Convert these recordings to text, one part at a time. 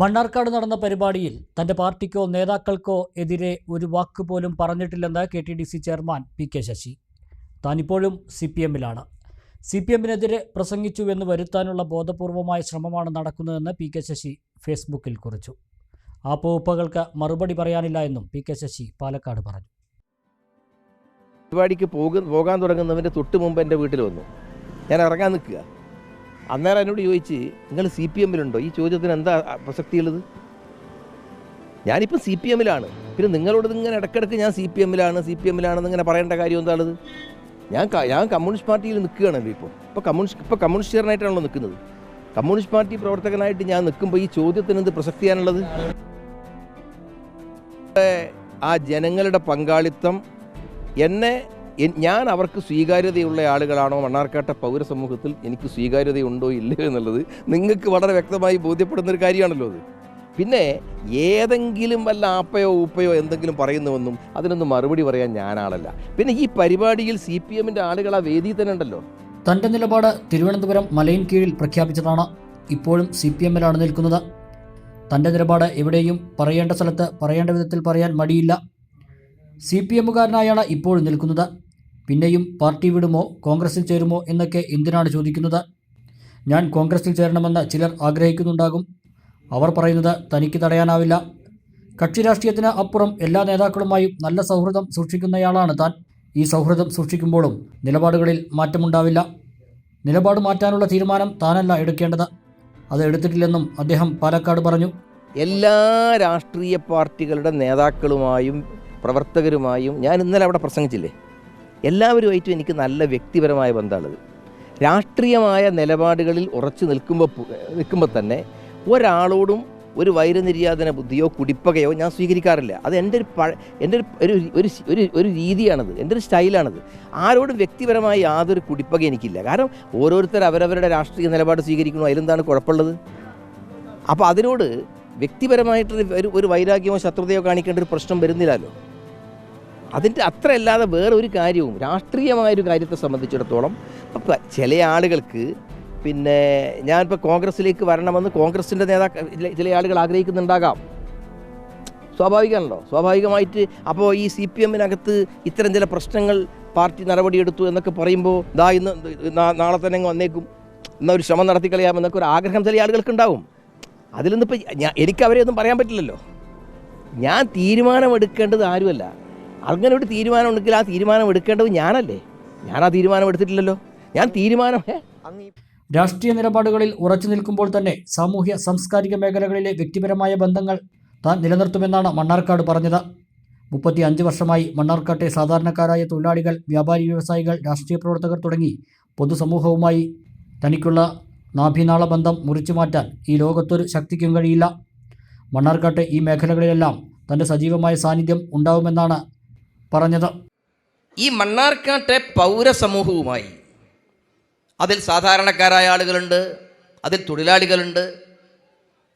മണ്ണാർക്കാട് നടന്ന പരിപാടിയിൽ തന്റെ പാർട്ടിക്കോ നേതാക്കൾക്കോ എതിരെ ഒരു വാക്ക് പോലും പറഞ്ഞിട്ടില്ലെന്ന് K T D C chairman P K Sasi. താനിപ്പോഴും C P എമ്മിലാണ്. സി പി എമ്മിനെതിരെ പ്രസംഗിച്ചു എന്ന് വരുത്താനുള്ള ബോധപൂർവമായ ശ്രമമാണ് നടക്കുന്നതെന്ന് പി കെ ശശി ഫേസ്ബുക്കിൽ കുറിച്ചു. ആ പോപ്പകൾക്ക് മറുപടി പറയാനില്ല എന്നും പി കെ ശശി പാലക്കാട് പറഞ്ഞു. പരിപാടിക്ക് പോകു പോകാൻ തുടങ്ങുന്നവന്റെ തൊട്ട് മുമ്പ് എന്റെ വീട്ടിൽ വന്നു. ഞാൻ ഇറങ്ങാൻ നിൽക്കുക. അന്നേരം എന്നോട് ചോദിച്ച് നിങ്ങൾ സി പി എമ്മിലുണ്ടോ? ഈ ചോദ്യത്തിന് എന്താ പ്രസക്തിയുള്ളത്? ഞാനിപ്പോൾ സി പി എമ്മിലാണ്. പിന്നെ നിങ്ങളോട് ഇങ്ങനെ ഇടയ്ക്കിടയ്ക്ക് ഞാൻ സി പി എമ്മിലാണ് സി പി എമ്മിലാണെന്ന് ഇങ്ങനെ പറയേണ്ട കാര്യം എന്താണത്? ഞാൻ ഞാൻ കമ്മ്യൂണിസ്റ്റ് പാർട്ടിയിൽ നിൽക്കുകയാണല്ലോ ഇപ്പോൾ ഇപ്പോൾ കമ്മ്യൂണിസ്റ്റ് ഇപ്പോൾ കമ്മ്യൂണിസ്റ്റുകാരനായിട്ടാണല്ലോ നിൽക്കുന്നത്. കമ്മ്യൂണിസ്റ്റ് പാർട്ടി പ്രവർത്തകനായിട്ട് ഞാൻ നിൽക്കുമ്പോൾ ഈ ചോദ്യത്തിന് എന്ത് പ്രസക്തിയാണുള്ളത്? ആ ജനങ്ങളുടെ പങ്കാളിത്തം എന്നെ ഞാൻ അവർക്ക് സ്വീകാര്യതയുള്ള ആളുകളാണോ? മണ്ണാർക്കാട്ട പൗരസമൂഹത്തിൽ എനിക്ക് സ്വീകാര്യതയുണ്ടോ ഇല്ലയോ എന്നുള്ളത് നിങ്ങൾക്ക് വളരെ വ്യക്തമായി ബോധ്യപ്പെടുന്ന ഒരു കാര്യമാണല്ലോ അത്. പിന്നെ ഏതെങ്കിലും വല്ല ആപ്പയോ ഊപ്പയോ എന്തെങ്കിലും പറയുന്നുവെന്നും അതിനൊന്നും മറുപടി പറയാൻ ഞാനാളല്ല. പിന്നെ ഈ പരിപാടിയിൽ സി പി എമ്മിന്റെ ആളുകൾ ആ വേദിയിൽ തന്നെ ഉണ്ടല്ലോ. തന്റെ നിലപാട് തിരുവനന്തപുരം മലയിൻ കീഴിൽ പ്രഖ്യാപിച്ചതാണ്. ഇപ്പോഴും സി പി എമ്മിലാണ് നിൽക്കുന്നത്. തന്റെ നിലപാട് എവിടെയും പറയേണ്ട സ്ഥലത്ത് പറയേണ്ട വിധത്തിൽ പറയാൻ മടിയില്ല. സി പി എമ്മുകാരനായാണ് ഇപ്പോഴും നിൽക്കുന്നത്. പിന്നെയും പാർട്ടി വിടുമോ കോൺഗ്രസിൽ ചേരുമോ എന്നൊക്കെ എന്തിനാണ് ചോദിക്കുന്നത്? ഞാൻ കോൺഗ്രസിൽ ചേരണമെന്ന് ചിലർ ആഗ്രഹിക്കുന്നുണ്ടാകും. അവർ പറയുന്നത് തനിക്ക് തടയാനാവില്ല. കക്ഷി രാഷ്ട്രീയത്തിന് അപ്പുറം എല്ലാ നേതാക്കളുമായും നല്ല സൗഹൃദം സൂക്ഷിക്കുന്നയാളാണ് താൻ. ഈ സൗഹൃദം സൂക്ഷിക്കുമ്പോഴും നിലപാടുകളിൽ മാറ്റമുണ്ടാവില്ല. നിലപാട് മാറ്റാനുള്ള തീരുമാനം താനല്ല എടുക്കേണ്ടത്. അത് എടുത്തിട്ടില്ലെന്നും അദ്ദേഹം പാലക്കാട് പറഞ്ഞു. എല്ലാ രാഷ്ട്രീയ പാർട്ടികളുടെ നേതാക്കളുമായും പ്രവർത്തകരുമായും ഞാൻ ഇന്നലെ അവിടെ പ്രസംഗിച്ചില്ലേ? എല്ലാവരുമായിട്ടും എനിക്ക് നല്ല വ്യക്തിപരമായ ബന്ധമാണത്. രാഷ്ട്രീയമായ നിലപാടുകളിൽ ഉറച്ചു നിൽക്കുമ്പോൾ നിൽക്കുമ്പോൾ തന്നെ ഒരാളോടും ഒരു വൈരനിര്യാതന ബുദ്ധിയോ കുടിപ്പകയോ ഞാൻ സ്വീകരിക്കാറില്ല. അത് എന്റെ ഒരു പഴ എന്റെ ഒരു ഒരു ഒരു ഒരു രീതിയാണത്. എന്റെ ഒരു സ്റ്റൈലാണത്. ആരോടും വ്യക്തിപരമായ യാതൊരു കുടിപ്പക എനിക്കില്ല. കാരണം ഓരോരുത്തർ അവരവരുടെ രാഷ്ട്രീയ നിലപാട് സ്വീകരിക്കണോ അതിലെന്താണ് കുഴപ്പമുള്ളത്? അപ്പോൾ അതിനോട് വ്യക്തിപരമായിട്ട് ഒരു ഒരു വൈരാഗ്യമോ ശത്രുതയോ കാണിക്കേണ്ട ഒരു പ്രശ്നം വരുന്നില്ലല്ലോ. അതിന്റെ അത്ര അല്ലാതെ വേറെ ഒരു കാര്യവും രാഷ്ട്രീയമായൊരു കാര്യത്തെ സംബന്ധിച്ചിടത്തോളം അപ്പം ചില ആളുകൾക്ക് പിന്നെ ഞാനിപ്പോൾ കോൺഗ്രസ്സിലേക്ക് വരണമെന്ന് കോൺഗ്രസിന്റെ നേതാക്കൾ ചില ആളുകൾ ആഗ്രഹിക്കുന്നുണ്ടാകാം. സ്വാഭാവികമാണല്ലോ. സ്വാഭാവികമായിട്ട് അപ്പോൾ ഈ സി പി എമ്മിനകത്ത് ഇത്തരം ചില പ്രശ്നങ്ങൾ പാർട്ടി നടപടിയെടുത്തു എന്നൊക്കെ പറയുമ്പോൾ ദാ ഇന്ന് നാളെ തന്നെ അങ്ങ് വന്നേക്കും. എന്നാൽ ഒരു ശ്രമം നടത്തി കളയാമെന്നൊക്കെ ഒരു ആഗ്രഹം ചില ആളുകൾക്ക് ഉണ്ടാവും അതിൽ നിന്നിപ്പോൾ എനിക്ക് അവരെ ഒന്നും പറയാൻ പറ്റില്ലല്ലോ. ഞാൻ തീരുമാനമെടുക്കേണ്ടത് ആരുമല്ല. അങ്ങനെ ഒരു തീരുമാനം ഉണ്ടെങ്കിൽ ആ തീരുമാനം എടുക്കേണ്ടത് ഞാനല്ലേ? ഞാൻ ആ തീരുമാനം എടുത്തിട്ടില്ലല്ലോ. ഞാൻ തീരുമാനം രാഷ്ട്രീയ നിലപാടുകളിൽ ഉറച്ചു നിൽക്കുമ്പോൾ തന്നെ സാമൂഹ്യ സാംസ്കാരിക മേഖലകളിലെ വ്യക്തിപരമായ ബന്ധങ്ങൾ താൻ നിലനിർത്തുമെന്നാണ് മണ്ണാർക്കാട് പറഞ്ഞത്. മുപ്പത്തി അഞ്ച് വർഷമായി മണ്ണാർക്കാട്ടെ സാധാരണക്കാരായ തൊഴിലാളികൾ വ്യാപാരി വ്യവസായികൾ രാഷ്ട്രീയ പ്രവർത്തകർ തുടങ്ങി പൊതുസമൂഹവുമായി തനിക്കുള്ള നാഭിനാള ബന്ധം മുറിച്ചു മാറ്റാൻ ഈ ലോകത്തൊരു ശക്തിക്കും കഴിയില്ല. മണ്ണാർക്കാട്ടെ ഈ മേഖലകളിലെല്ലാം തന്റെ സജീവമായ സാന്നിധ്യം ഉണ്ടാവുമെന്നാണ് പറഞ്ഞത്. ഈ മണ്ണാർക്കാട്ടെ പൗരസമൂഹവുമായി അതിൽ സാധാരണക്കാരായ ആളുകളുണ്ട് അതിൽ തൊഴിലാളികളുണ്ട്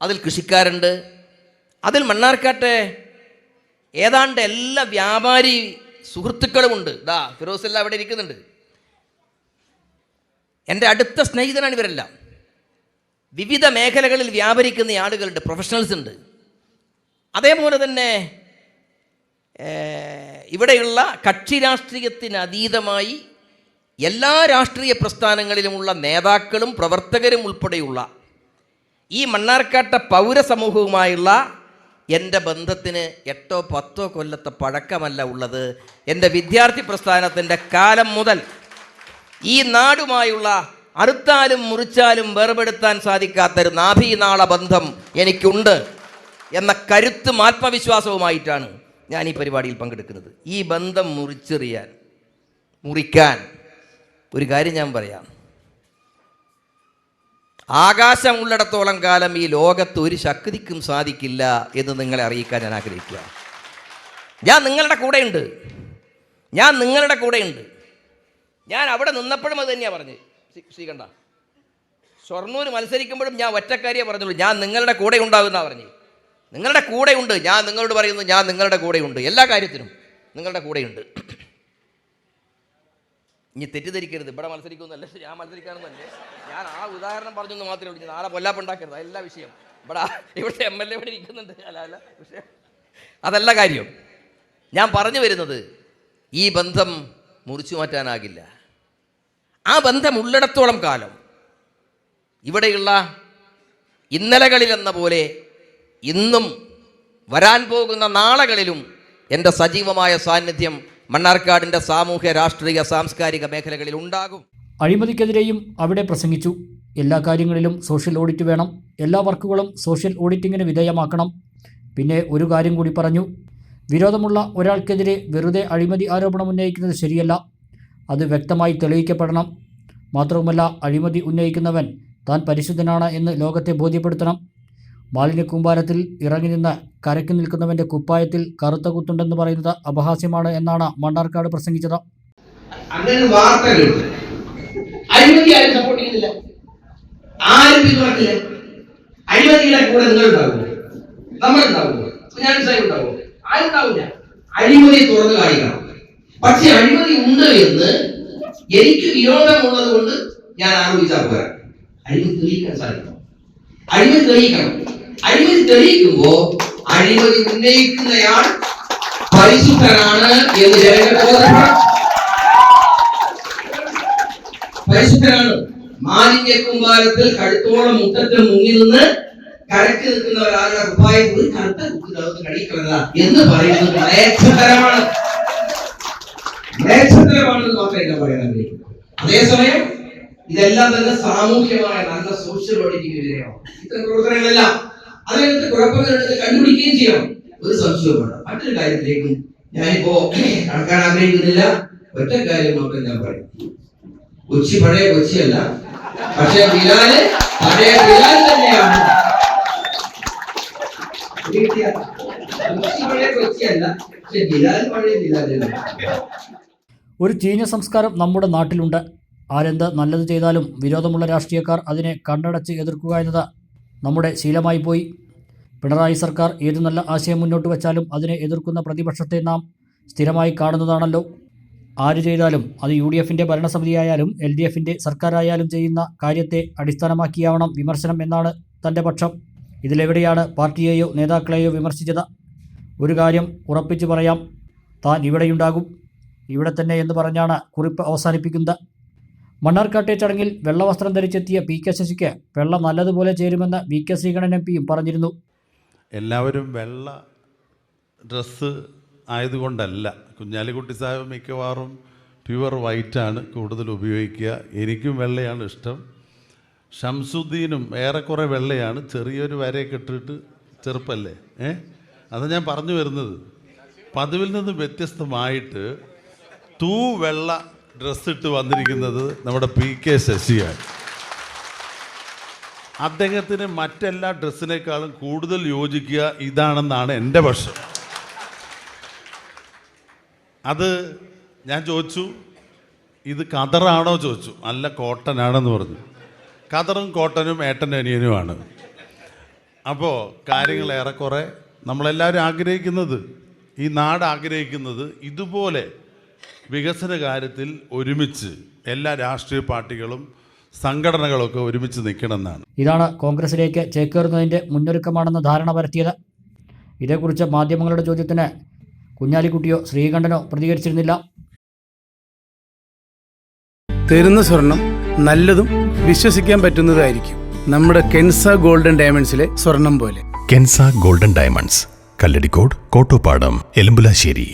അതിൽ കൃഷിക്കാരുണ്ട് അതിൽ മണ്ണാർക്കാട്ടെ ഏതാണ്ട് എല്ലാ വ്യാപാരി സുഹൃത്തുക്കളുമുണ്ട്. ദാ ഫിറോസ് എല്ലാം അവിടെ ഇരിക്കുന്നുണ്ട്. എന്റെ അടുത്ത സ്നേഹിതനാണ് ഇവരെല്ലാം. വിവിധ മേഖലകളിൽ വ്യാപരിക്കുന്ന ആളുകളുണ്ട് പ്രൊഫഷണൽസ് ഉണ്ട്. അതേപോലെ തന്നെ ഇവിടെയുള്ള കക്ഷി രാഷ്ട്രീയത്തിന് അതീതമായി എല്ലാ രാഷ്ട്രീയ പ്രസ്ഥാനങ്ങളിലുമുള്ള നേതാക്കളും പ്രവർത്തകരും ഉൾപ്പെടെയുള്ള ഈ മണ്ണാർക്കാട്ട പൗരസമൂഹവുമായുള്ള എന്റെ ബന്ധത്തിന് എട്ടോ പത്തോ കൊല്ലത്തെ പഴക്കമല്ല ഉള്ളത്. എന്റെ വിദ്യാർത്ഥി പ്രസ്ഥാനത്തിന്റെ കാലം മുതൽ ഈ നാടുമായുള്ള അറുത്താലും മുറിച്ചാലും വേർപെടുത്താൻ സാധിക്കാത്തൊരു നാഭീനാള ബന്ധം എനിക്കുണ്ട് എന്ന കരുത്തും ആത്മവിശ്വാസവുമായിട്ടാണ് ഞാൻ ഈ പരിപാടിയിൽ പങ്കെടുക്കുന്നത്. ഈ ബന്ധം മുറിച്ചെറിയാൻ മുറിക്കാൻ ഒരു കാര്യം ഞാൻ പറയാം. ആകാശം ഉള്ളിടത്തോളം കാലം ഈ ലോകത്ത് ഒരു ശക്തിക്കും സാധിക്കില്ല എന്ന് നിങ്ങളെ അറിയിക്കാൻ ഞാൻ ആഗ്രഹിക്കുക. ഞാൻ നിങ്ങളുടെ കൂടെയുണ്ട്. ഞാൻ നിങ്ങളുടെ കൂടെയുണ്ട്. ഞാൻ അവിടെ നിന്നപ്പോഴും അത് തന്നെയാണ് പറഞ്ഞത്. ശ്രീ- ശ്രീകണ്ഠ. ഷൊർണൂർ മത്സരിക്കുമ്പോഴും ഞാൻ ഒറ്റക്കാരിയെ പറഞ്ഞുള്ളൂ. ഞാൻ നിങ്ങളുടെ കൂടെ ഉണ്ടാകുന്ന പറഞ്ഞു നിങ്ങളുടെ കൂടെയുണ്ട്. ഞാൻ നിങ്ങളോട് പറയുന്നു ഞാൻ നിങ്ങളുടെ കൂടെയുണ്ട്. എല്ലാ കാര്യത്തിനും നിങ്ങളുടെ കൂടെയുണ്ട്. ഇനി തെറ്റിദ്ധരിക്കരുത്. ഇവിടെ മത്സരിക്കുന്നല്ല ഞാൻ മത്സരിക്കാനൊന്നല്ലേ ഞാൻ ആ ഉദാഹരണം പറഞ്ഞെന്ന് മാത്രമേ ഉള്ളൂ. നാളെ പൊല്ലാപ്പുണ്ടാക്കരുത്. എല്ലാ വിഷയം. ഇവിടെ ഇവിടുത്തെ എം എൽ എ ഇവിടെ ഇരിക്കുന്നുണ്ട്. അല്ല അതല്ല കാര്യം. ഞാൻ പറഞ്ഞു വരുന്നത് ഈ ബന്ധം മുറിച്ചു മാറ്റാനാകില്ല. ആ ബന്ധം ഉള്ളിടത്തോളം കാലം. ഇവിടെയുള്ള ഇന്നലകളിലെന്ന പോലെ ഇന്നും വരാൻ പോകുന്ന നാളുകളിലും എന്റെ സജീവമായ സാന്നിധ്യം മണ്ണാർക്കാടിന്റെ സാമൂഹ്യ രാഷ്ട്രീയ സാംസ്കാരിക മേഖലകളിൽ ഉണ്ടാകും. അഴിമതിക്കെതിരെയും അവിടെ പ്രസംഗിച്ചു. എല്ലാ കാര്യങ്ങളിലും സോഷ്യൽ ഓഡിറ്റ് വേണം. എല്ലാ വർക്കുകളും സോഷ്യൽ ഓഡിറ്റിങ്ങിന് വിധേയമാക്കണം. പിന്നെ ഒരു കാര്യം കൂടി പറഞ്ഞു. വിരോധമുള്ള ഒരാൾക്കെതിരെ വെറുതെ അഴിമതി ആരോപണം ഉന്നയിക്കുന്നത് ശരിയല്ല. അത് വ്യക്തമായി തെളിയിക്കപ്പെടണം. മാത്രവുമല്ല അഴിമതി ഉന്നയിക്കുന്നവൻ താൻ പരിശുദ്ധനാണ് എന്ന് ലോകത്തെ ബോധ്യപ്പെടുത്തണം. മാലിന്യക്കൂമ്പാരത്തിൽ ഇറങ്ങി നിന്ന് കരയ്ക്ക് നിൽക്കുന്നവന്റെ കുപ്പായത്തിൽ കറുത്ത കുത്തുണ്ടെന്ന് പറയുന്നത് അപഹാസ്യമാണ് എന്നാണ് മണ്ണാർക്കാട് പ്രസംഗിച്ചത്. അഴിമതി ആരും ഞാൻ കാണിക്കണം. പക്ഷെ അഴിമതി ഉണ്ട് എന്ന് എനിക്ക് വിരോധമുള്ളത് കൊണ്ട് ഞാൻ ആരോപിച്ചാൽ പോരാ. അഴിമതി തെളിയിക്കാൻ സാധിക്കണം അഴിമതി തെളിയിക്കണം. അഴിമതി തെളിയിക്കുമ്പോ അഴിമതി ഉന്നയിക്കുന്നയാൾ പരിശുദ്ധനാണ് എന്ന് ജനങ്ങൾ പരിശുദ്ധനാണ്. മാലിന്യ കുമ്പാരത്തിൽ കഴുത്തോളം മുട്ടത്തിൽ മുങ്ങി നിന്ന് കരക്ക് നിൽക്കുന്നവരാളുടെ കുപ്പായ ഒരു കറുത്ത കടിക്കളല്ല എന്ന് പറയുന്നത് മ്ലേച്ഛതരമാണ് മ്ലേച്ഛതരമാണെന്ന് മാത്രമേ പറയാൻ അതേസമയം ഇതെല്ലാം തന്നെ സാമൂഹ്യമായ നല്ല സോഷ്യൽ ഓഡിറ്റിംഗ് ഇത്തരം പ്രവർത്തനങ്ങളെല്ലാം അതിനകത്ത് കുഴപ്പങ്ങളുണ്ടെന്ന് കണ്ടുപിടിക്കുകയും ചെയ്യണം ഒരു സംശയവും വേണം മറ്റൊരു കാര്യത്തിലേക്ക് ഞാനിപ്പോ കടക്കാൻ ആഗ്രഹിക്കുന്നില്ല. ഒറ്റ കാര്യം മാത്രം ഞാൻ പറയും. കൊച്ചി പഴയ കൊച്ചിയല്ല. പക്ഷെ ബിലാൽ പഴയ ബിലാൽ തന്നെയാണ്. ഒരു ചീഞ്ഞ സംസ്കാരം നമ്മുടെ നാട്ടിലുണ്ട്. ആരെന്ത് നല്ലത് ചെയ്താലും വിരോധമുള്ള രാഷ്ട്രീയക്കാർ അതിനെ കണ്ടടച്ച് എതിർക്കുക എന്നത് നമ്മുടെ ശീലമായി പോയി. പിണറായി സർക്കാർ ഏത് നല്ല ആശയം മുന്നോട്ട് വച്ചാലും അതിനെ എതിർക്കുന്ന പ്രതിപക്ഷത്തെ നാം സ്ഥിരമായി കാണുന്നതാണല്ലോ. ആര് ചെയ്താലും അത് യു ഡി എഫിന്റെ ഭരണസമിതിയായാലും എൽ ഡി എഫിന്റെ സർക്കാരായാലും ചെയ്യുന്ന കാര്യത്തെ അടിസ്ഥാനമാക്കിയാവണം വിമർശനം എന്നാണ് തന്റെ പക്ഷം. ഇതിലെവിടെയാണ് പാർട്ടിയെയോ നേതാക്കളെയോ വിമർശിച്ചത്? ഒരു കാര്യം ഉറപ്പിച്ചു പറയാം താൻ ഇവിടെയുണ്ടാകും. ഇവിടെ തന്നെ എന്ന് പറഞ്ഞാണ് കുറിപ്പ് അവസാനിപ്പിക്കുന്നത്. മണ്ണാർക്കാട്ടെ ചടങ്ങിൽ വെള്ളവസ്ത്രം ധരിച്ചെത്തിയ പി കെ ശശിക്ക് വെള്ളം നല്ലതുപോലെ ചേരുമെന്ന് വി കെ ശ്രീകണ്ഠൻ എം പിയും പറഞ്ഞിരുന്നു. എല്ലാവരും വെള്ള ഡ്രസ്സ് ആയതുകൊണ്ടല്ല. കുഞ്ഞാലിക്കുട്ടി സാഹിബ് മിക്കവാറും പ്യുവർ വൈറ്റാണ് കൂടുതൽ ഉപയോഗിക്കുക. എനിക്കും വെള്ളയാണ് ഇഷ്ടം. ഷംസുദ്ദീനും ഏറെക്കുറെ വെള്ളയാണ്. ചെറിയൊരു വരയൊക്കെ ഇട്ടിട്ട് ചെറുപ്പല്ലേ? ഏ? അത് ഞാൻ പറഞ്ഞു വരുന്നത്. പതിവിൽ നിന്ന് വ്യത്യസ്തമായിട്ട് തൂ വെള്ള ഡ്രസ്സ് ഇട്ട് വന്നിരിക്കുന്നത് നമ്മുടെ പി കെ ശശിയാണ്. അദ്ദേഹത്തിന് മറ്റെല്ലാ ഡ്രസ്സിനേക്കാളും കൂടുതൽ യോജിക്കുക ഇതാണെന്നാണ് എന്റെ പക്ഷം. അത് ഞാൻ ചോദിച്ചു ഇത് കതറാണോ ചോദിച്ചു. നല്ല കോട്ടൺ ആണെന്ന് പറഞ്ഞു. കതറും കോട്ടനും ഏട്ടന്റെ അനിയനുമാണ്. അപ്പോൾ കാര്യങ്ങൾ ഏറെക്കുറെ നമ്മളെല്ലാവരും ആഗ്രഹിക്കുന്നത് ഈ നാട് ആഗ്രഹിക്കുന്നത് ഇതുപോലെ വികസന കാര്യത്തിൽ ഒരുമിച്ച് എല്ലാ രാഷ്ട്രീയ പാർട്ടികളും സംഘടനകളൊക്കെ ഒരുമിച്ച് നിൽക്കണമെന്നാണ്. ഇതാണ് കോൺഗ്രസിലേക്ക് ചേക്കേറുന്നതിന്റെ മുന്നൊരുക്കമാണെന്ന് ധാരണ പരത്തിയത്. ഇതേക്കുറിച്ച് മാധ്യമങ്ങളുടെ ചോദ്യത്തിന് കുഞ്ഞാലിക്കുട്ടിയോ ശ്രീകണ്ഠനോ പ്രതികരിച്ചിരുന്നില്ല. തരുന്ന സ്വർണം നല്ലതും വിശ്വസിക്കാൻ പറ്റുന്നതായിരിക്കും. നമ്മുടെ കെൻസ ഗോൾഡൻ ഡയമണ്ട്സിലെ സ്വർണം പോലെ. Kensa golden diamonds Kalladikode Kottopadam Elambulassery.